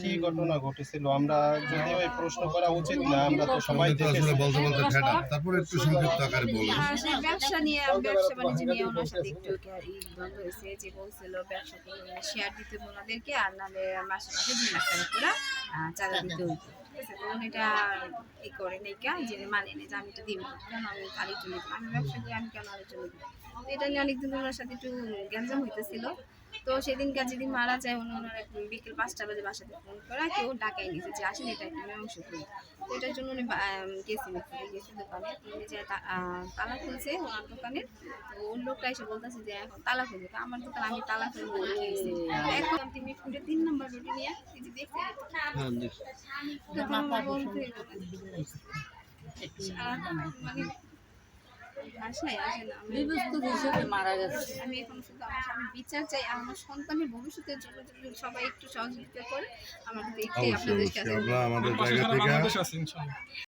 কি ঘটনা ঘটেছিল? আমরা যদিও এই প্রশ্ন করা উচিত না আমরা তো সবাই তো আসলে দেখেছি। বলতে বলতে ফেটা তারপর একটু সংক্ষিপ্ত আকারে বলুন। সেই ব্যবসা নিয়ে ব্যবসা বাণিজ্য নিয়ে ওনার সাথে একটু দ্বন্দ্ব হয়েছে যে বলছিল ব্যবসা শেয়ার দিতে ওনাদেরকে আর নালে মাসে মাসে দুই লাখ টাকা করে চাঁদা দিতে হইতো। তখন এটা ই করে নেই কা যে মানে নেই যে আমি এটা দিব। কেন আমি আরেকজন দিব? আমি ব্যবসা করি, আমি কেন আরেকজন দিব? তো এটা নিয়ে অনেকদিন ওনার সাথে একটু গ্যাঞ্জাম হইতেছিল। তো সেদিনকার যেদিন মারা যায়, উনি ওনার বিকেল পাঁচটা বাজে বাসাতে ফোন করা, কেউ ডাকাই নিয়েছে যে, আসেন, এটা একটা মীমাংসা করি। তো এটার জন্য উনি গেছি গেছি দোকানে। উনি যে তালা খুলছে ওনার দোকানে, তো ওর লোকটা এসে বলতেছে যে, এখন তালা খুলবে। তো আমার দোকান আমি তালা খুলবো? এখন আপনি মিটফুটে তিন নম্বর রুটি নিয়ে এই যে দেখতে তখন আমার বলতে সারাক্ষণ মানে আসে আসে না আমি- বিবস্ত হিসেবে মারা গেছে। আমি এখন শুধু আমার স্বামী বিচার চাই আমার সন্তানের ভবিষ্যতের জন্য সবাই একটু সহযোগিতা করে আমাদের জায়গা থেকে